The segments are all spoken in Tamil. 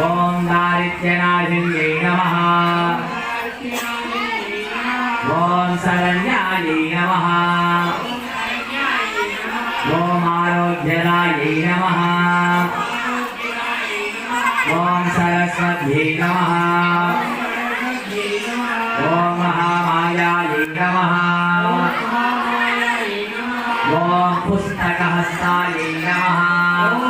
ఓం నారిత్యనాథిన్యై నమ ఓం శరణ్యాయై నమ ఓం ఆరోగ్యనాయై సరస్వత్యై నమ महामायायै नमः ॐ पुस्तकहस्तायै नमः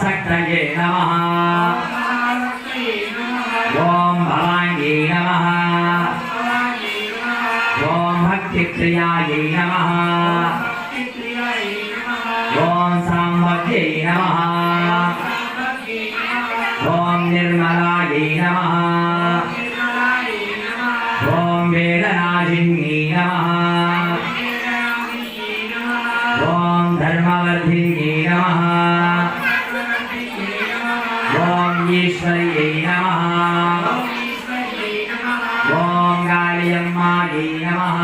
महाशक्रये नमः। ॐ भवाङ्गी नमः। ॐ भक्तिक्रियायै नमः। ॐ नमः। ॐ निर्मलायै नमः। ॐ वेदनाजिन्यै नमः। ॐ धर्मवर्धिन्यै नमः। ईश्वर्यै नमः ॐ कालियम्मायै नमः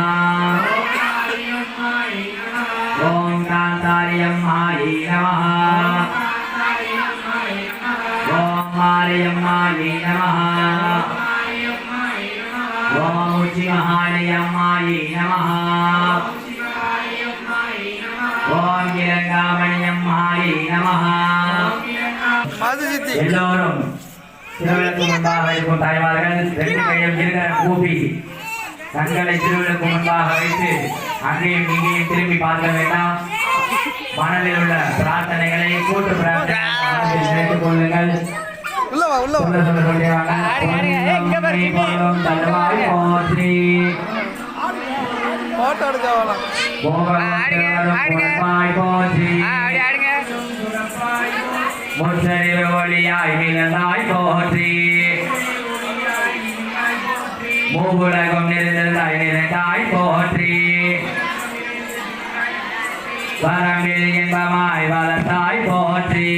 ॐ कान्तार्यम्मायै नमः ॐ मार्यम्मायै नमः ॐ उचिमहाणयम्मायै नमः ॐ गिरङ्गामण्यम्मायै नमः எல்லோரும் திருவிளக்கு முன்பாக இருக்கும் தாய்மார்கள் ரெண்டு கையும் இருக்கிற கூப்பி கண்களை திருவிளக்கு முன்பாக வைத்து அங்கேயும் இங்கேயும் திரும்பி பார்க்க வேண்டாம். மனதில் உள்ள பிரார்த்தனைகளை கூட்டு பிரார்த்தனை நினைத்துக் கொள்ளுங்கள். உள்ள வா உள்ள வா சொல்ல சொல்ல கொண்டே வாங்க. பொன்னம் தருவாய் போற்றி. போட்டோ எடுக்க போற்றி. முற்றறிவு ஒளியாய் மிளந்தாய் போற்றி. மூவுலகம் நிறைந்தாய் நிறைந்தாய் போற்றி. வரம்பில் இன்பமாய் வளர்த்தாய் போற்றி.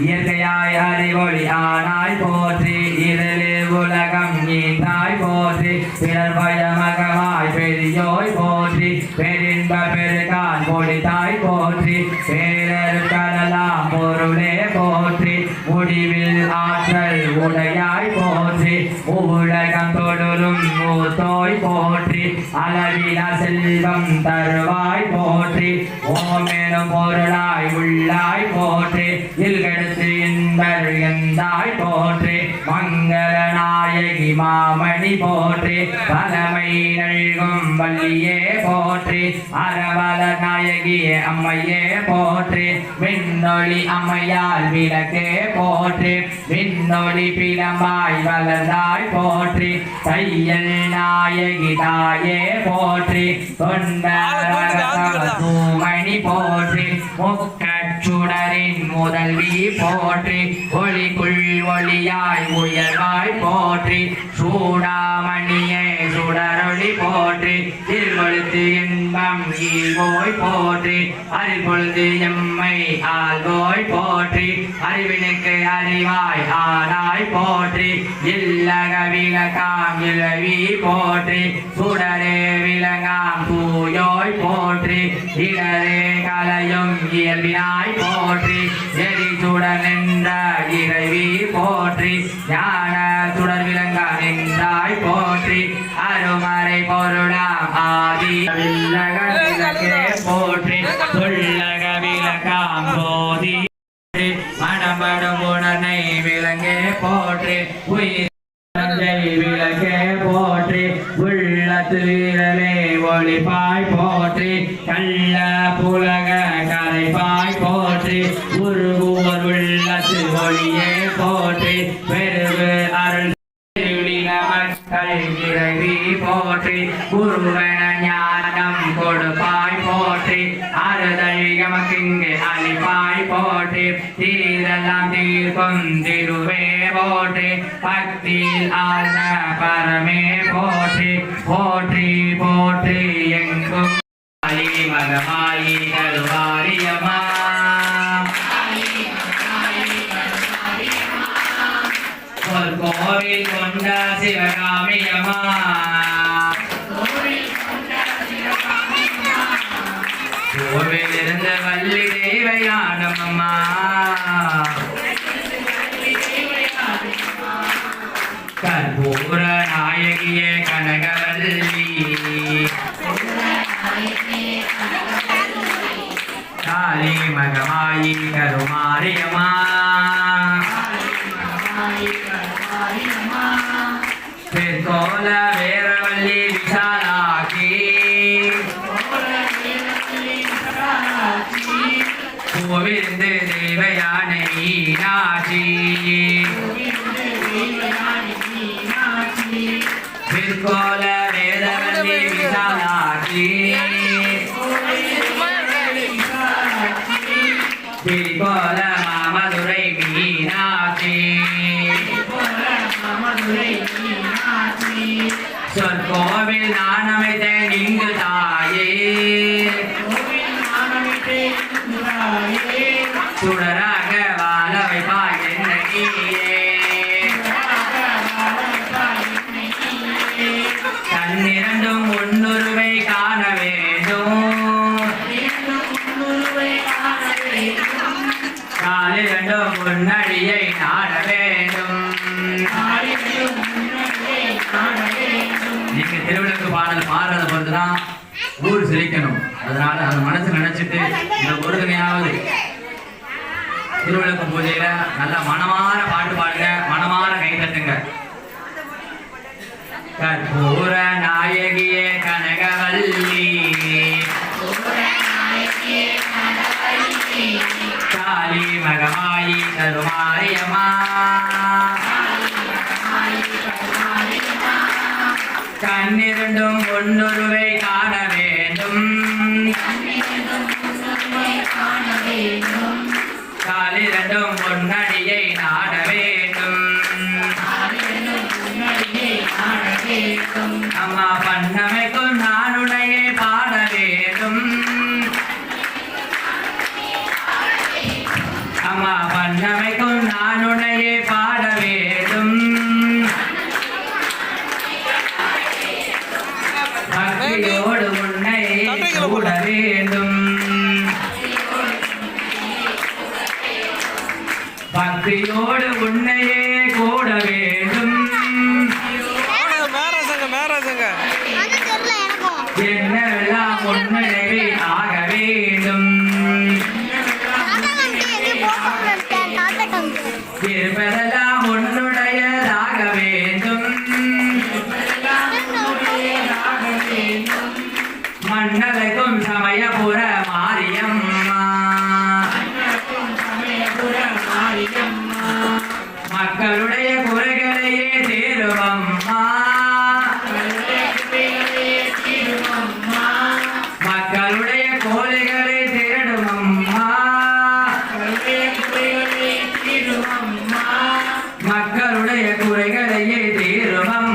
இயற்கையாய் அறிவொளி ஆனாய் போற்றி. இருளில் உலகம் நீந்தாய் போற்றி. பிறர் பயமகமாய் பெரியோய் போற்றி போற்றி பெரின்ப பெருகான் பொடித்தாய் போற்றி பேரர் கடலாம் பொருளே போற்றி முடிவில் ஆற்றல் உடையாய் போற்றி உலகம் தொடரும் மூத்தோய் போற்றி அளவில செல்வம் தருவாய் போற்றி ஓமெனும் பொருளாய் உள்ளாய் போற்றி இல்கெடுத்து இன்பர் எந்தாய் போற்றி மங்கள மாமணி போற்றி பலமை நல்கும் வள்ளியே போற்றி அரவல நாயகியே அம்மையே போற்றி விண்ணொளி அம்மையால் விளக்கே போற்றி விண்ணொளி பிளம்பாய் வளர்ந்தாய் போற்றி தையல் நாயகி தாயே போற்றி தூமணி போற்றி முக்கச்சுடரின் முதல்வி போற்றி ஒளிக்குள் ஒளியாய் உயர்வாய் போற்றி. சூடாமணியை சுடரொளி போற்றி. திருவழுத்து இன்பம் ஈவோய் போற்றி. அறிவொழுது எம்மை ஆள்வோய் போற்றி. அறிவினுக்கு அறிவாய் ஆனாய் போற்றி. இல்லக விளக்காம் இளவி போற்றி. சுடரே விளங்காம் தூயோய் போற்றி. இடரே கலையும் இயல்பினாய் போற்றி. எரி சுடர் நின்ற இறைவி போற்றி. ஞான சுடர் விளங்க நின்றாய் போற்றி. அருமறை பொருளாம் ஆதி. வில்லகே போற்றி. விளக்காம் போதி. மணம்படும் உடனே விளங்கே போற்றி. உயிர் மக்கள் இறைவி போற்றி குருவன ஞானம் கொடுப்பாய் போற்றி. அறுதல் எமக்கிங்கு அளிப்பாய் போற்றி. தீரெல்லாம் தீர்க்கும் திருவே போற்றி. பக்தியில் ஆழ்ந்த பரமே போற்றி. போற்றி போற்றி எங்கும் அலிமகமாய் சிவகாமியம்மா கோவில் இருந்த வள்ளி தேவையானம்மா கற்பூர நாயகியே கனகவல்லி காளி மகமாயி Karumariamma que con la vez. சொற்கோவில் நான் அமைத்தேன் இங்கு தாயே. சுடராக நீங்க பாடல் பாடுறத பொறுத்துதான் ஊர் சிரிக்கணும். அதனால அந்த மனசு நினைச்சிட்டு இந்த ஒரு தினையாவது பூஜையில நல்ல மனமார பாட்டு பாடுங்க மனமார கை தட்டுங்க. கற்பூர நாயகியே கனகவல்லி. கண்ணிரண்டும் ஒன்னொருவை காணவே. பக்தியோடு உன்னையே குறைகளையே தீருமம்மா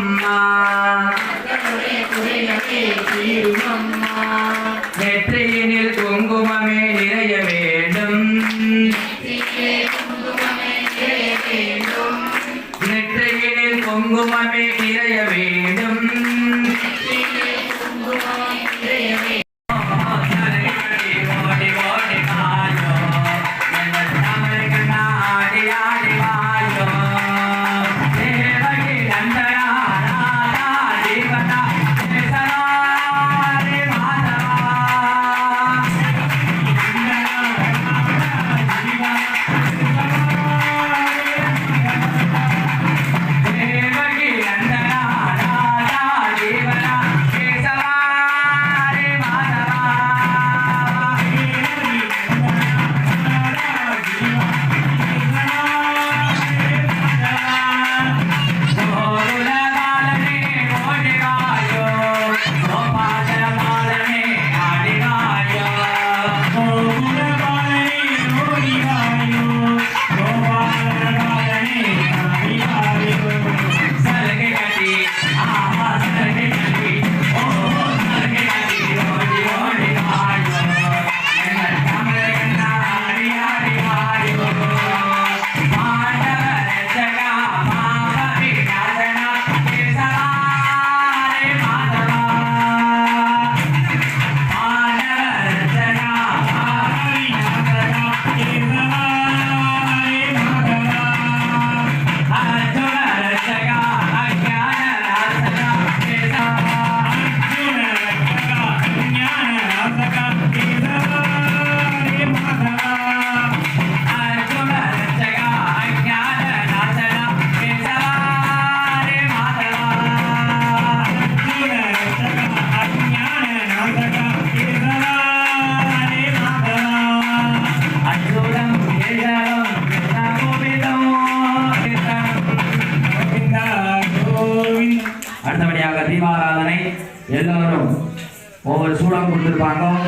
சூடம்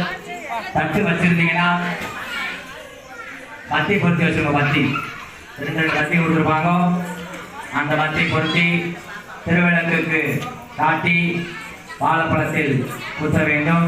பத்து வச்சிருந்தீங்கன்னா பத்தி பொருத்தி வச்சுருங்க பத்தி. ரெண்டு ரெண்டு பத்தி கொடுத்துருப்பாங்க. அந்த பத்தி பொருத்தி திருவிளக்குக்கு காட்டி வாழைப்பழத்தில் குத்த வேண்டும்.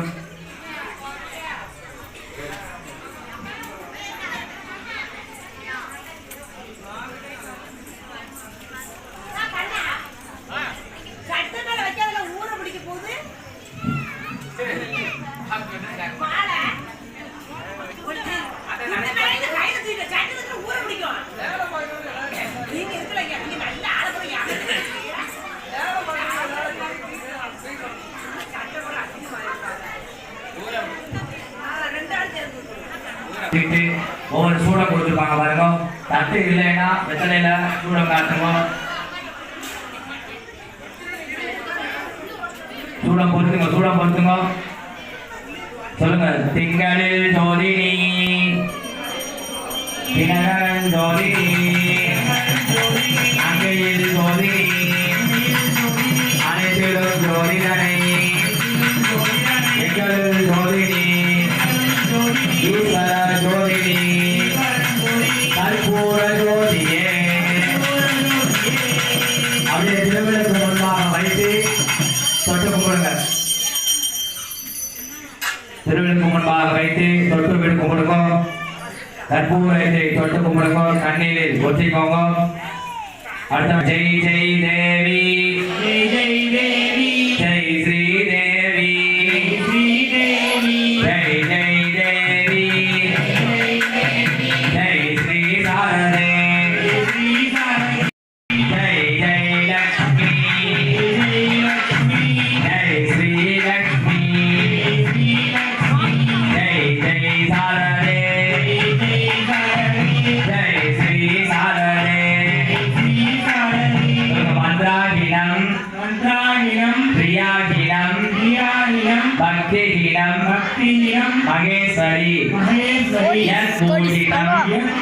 வச்சுக்கிட்டு ஒவ்வொரு சூடம் கொடுத்துருப்பாங்க பாருங்க. தட்டு இல்லைன்னா வெத்தலையில சூடம் காட்டுங்க சூடம் பொறுத்துங்க சூடம் பொறுத்துங்க. சொல்லுங்க திங்களில் ஜோதினி. தினகரன் ஜோதினி. கற்பூரத்தை தொட்டு கும்பிடுங்க கண்ணீரில் ஒத்திக்கோங்க. அடுத்த ஜெய் ஜெய் தேவி. ஜெய் ஜெய் தேவி.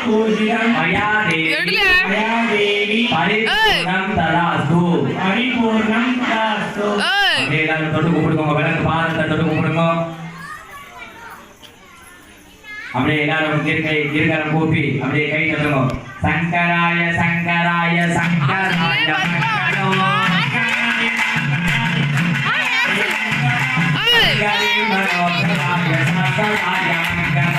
எஸ் பூஜிதம் மயா தேவி மயா தேவி பரிபூர்ணம் ததாஸ்து பரிபூர்ணம் ததாஸ்து அப்படியே எல்லாரும் தொட்டு கும்பிடுங்க விளக்கு பாதத்தை தொட்டு கும்பிடுங்க அப்படியே எல்லாரும் இருக்கை இருக்கரம் கூப்பி அப்படியே கை தட்டுங்க சங்கராய சங்கராய சங்கராய மங்களம் சங்கரி மனோகராய சங்கராய